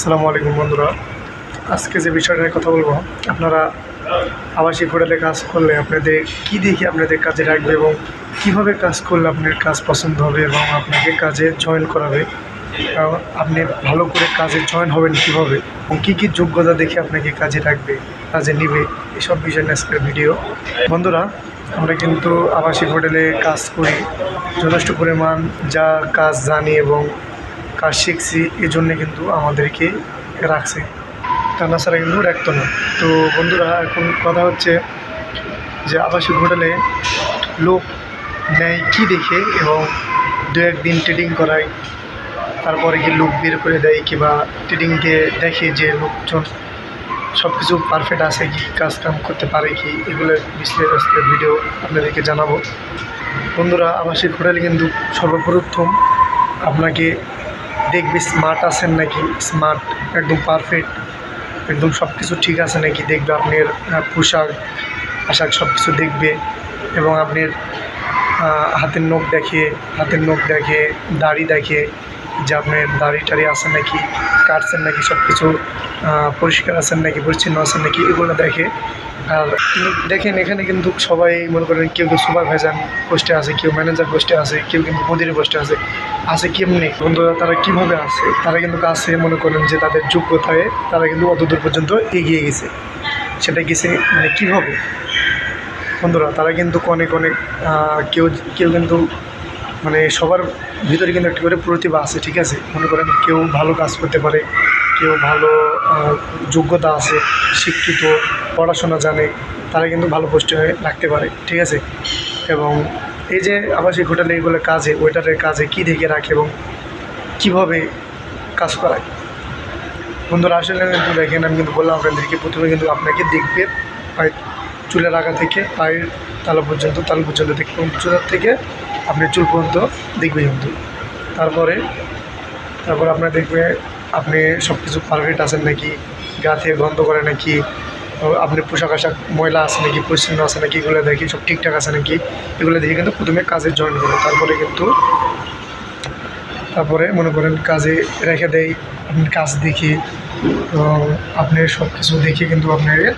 আসসালামু আলাইকুম বন্ধুরা। আজকে যে বিষয়টা নিয়ে কথা বলব, আপনারা আবাসিক হোটেলে কাজ করলে আপনাদের কি দেখে আপনাদের কাজে রাখবে এবং কীভাবে কাজ করলে আপনার কাজ পছন্দ হবে এবং আপনাকে কাজে জয়েন করাবে? আপনি ভালো করে কাজে জয়েন হবেন কীভাবে এবং কী কী যোগ্যতা দেখে আপনাকে কাজে রাখবে কাজে নিবে, এসব বিষয় নিয়ে আজকের ভিডিও বন্ধুরা, আমরা কিন্তু আবাসিক হোটেলে কাজ করি। যথেষ্ট পরিমাণ যা কাজ জানি এবং কাজ শিখছি এই জন্যে কিন্তু আমাদেরকে রাখছে। তা না ছাড়া কিন্তু রাখতো না। তো বন্ধুরা, এখন কথা হচ্ছে যে আবাসিক হোটেলে লোক নেয় কী দেখে এবং দু একদিন ট্রেডিং করায়, তারপরে কি লোক বের করে দেয় কিংবা ট্রেডিংকে দেখে যে লোকজন সব কিছু পারফেক্ট আছে কি, কাজ কাম করতে পারে কি, এগুলো বিশ্লেষণ ভিডিও আপনাদেরকে জানাব। বন্ধুরা, আবাসিক হোটেলে কিন্তু সর্বপ্রথম আপনাকে দেখবে স্মার্ট আছেন নাকি? স্মার্ট একদম পারফেক্ট একদম সব কিছু ঠিক আছে নাকি? দেখবে আপনার পোশাক, আশাক সব কিছু দেখবে এবং আপনার হাতের নখ দেখে হাতের নখ দেখে দাড়ি দেখে যে আপনার দাড়ি টাড়ি আছে নাকি, কাটছেন নাকি সব কিছু পরিষ্কার আছেন নাকি, পরিচ্ছন্ন আছেন নাকি, এগুলো দেখে। আর দেখেন, এখানে কিন্তু সবাই মনে করেন কেউ কেউ সুপারভাইজার পোস্টে আছে, কেউ ম্যানেজার পোস্টে আছে, কেউ কিন্তু মদির পোস্টে আছে। আছে কেমনি? বন্ধুরা, তারা কীভাবে আছে? তারা কিন্তু আছে মনে করেন যে তাদের যোগ্যতায় তারা কিন্তু অত দূর পর্যন্ত এগিয়ে গেছে। সেটা গেছে মানে কীভাবে? বন্ধুরা, তারা কিন্তু অনেক অনেক কেউ কেউ কিন্তু মানে সবার ভিতরে কিন্তু একটা করে প্রতিভা আছে, ঠিক আছে? মনে করেন কেউ ভালো কাজ করতে পারে, কেউ ভালো যোগ্যতা আছে, শিক্ষিত, পড়াশোনা জানে, তারা কিন্তু ভালো পোস্টে রাখতে পারে, ঠিক আছে? এবং এই যে আবাসিক হোটেলে এগুলো কাজে, ওয়েটারের কাজে কী দেখে রাখে এবং কীভাবে কাজ করায়? বন্ধুরা, আসলে কিন্তু দেখেন আমি কিন্তু বললাম আপনাদেরকে, প্রথমে কিন্তু আপনাকে দেখবে পায়ের চুলের আগা থেকে পায়ের তালা পর্যন্ত, তাল পর্যন্ত দেখবে এবং চুলার থেকে আপনি চুল পর্যন্ত দেখবে কিন্তু। তারপরে, তারপর আপনার দেখবে আপনি সব কিছু পারফেক্ট আছেন নাকি, গা থেকে গন্ধ করে নাকি আপনি পোশাক আশাক ময়লা আছে নাকি, পরিচ্ছন্ন আছে নাকি, এগুলো দেখি সব ঠিকঠাক আছে নাকি, এগুলো দেখে কিন্তু প্রথমে কাজে জয়েন করে তারপরে কিন্তু, তারপরে মনে করেন কাজে রেখে দেয় আপনি কাজ দেখি আপনি সব কিছু দেখে কিন্তু আপনাকে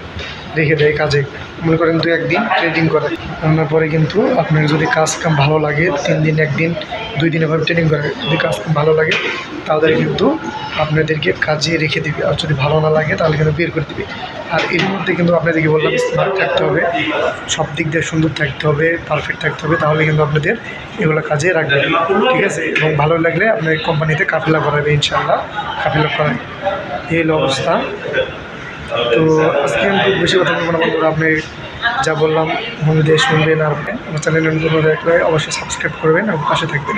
রেখে দেয় কাজে। মনে করেন দু একদিন ট্রেডিং করে। রান্নার পরে কিন্তু আপনার যদি কাজ কাম ভালো লাগে, তিন দিন, একদিন, দুই দিন এভাবে ট্রেনিং করে। যদি কাজ কাম ভালো লাগে, তাহলে কিন্তু আপনাদেরকে কাজে রেখে দিবে। আর যদি ভালো না লাগে, তাহলে কিন্তু বের করে দিবে। আর এর মধ্যে কিন্তু আপনাদেরকে বললাম স্মার্ট থাকতে হবে। সব দিক দিয়ে সুন্দর থাকতে হবে পারফেক্ট থাকতে হবে, তাহলে কিন্তু আপনাদের এগুলো কাজে রাখবে। ঠিক আছে? এবং ভালো লাগলে আপনার কোম্পানিতে কাফেলা করাবে, ইনশাআল্লাহ। কাফেলা করায়। এই অবস্থা। তো আজকে আমি খুব বেশি কথা বলব না, বন্ধুরা। আপনি যা বললাম, মন দিয়ে শুনবেন আর আমার চ্যানেল অনুরোধ অবশ্যই সাবস্ক্রাইব করবেন এবং পাশে থাকবেন।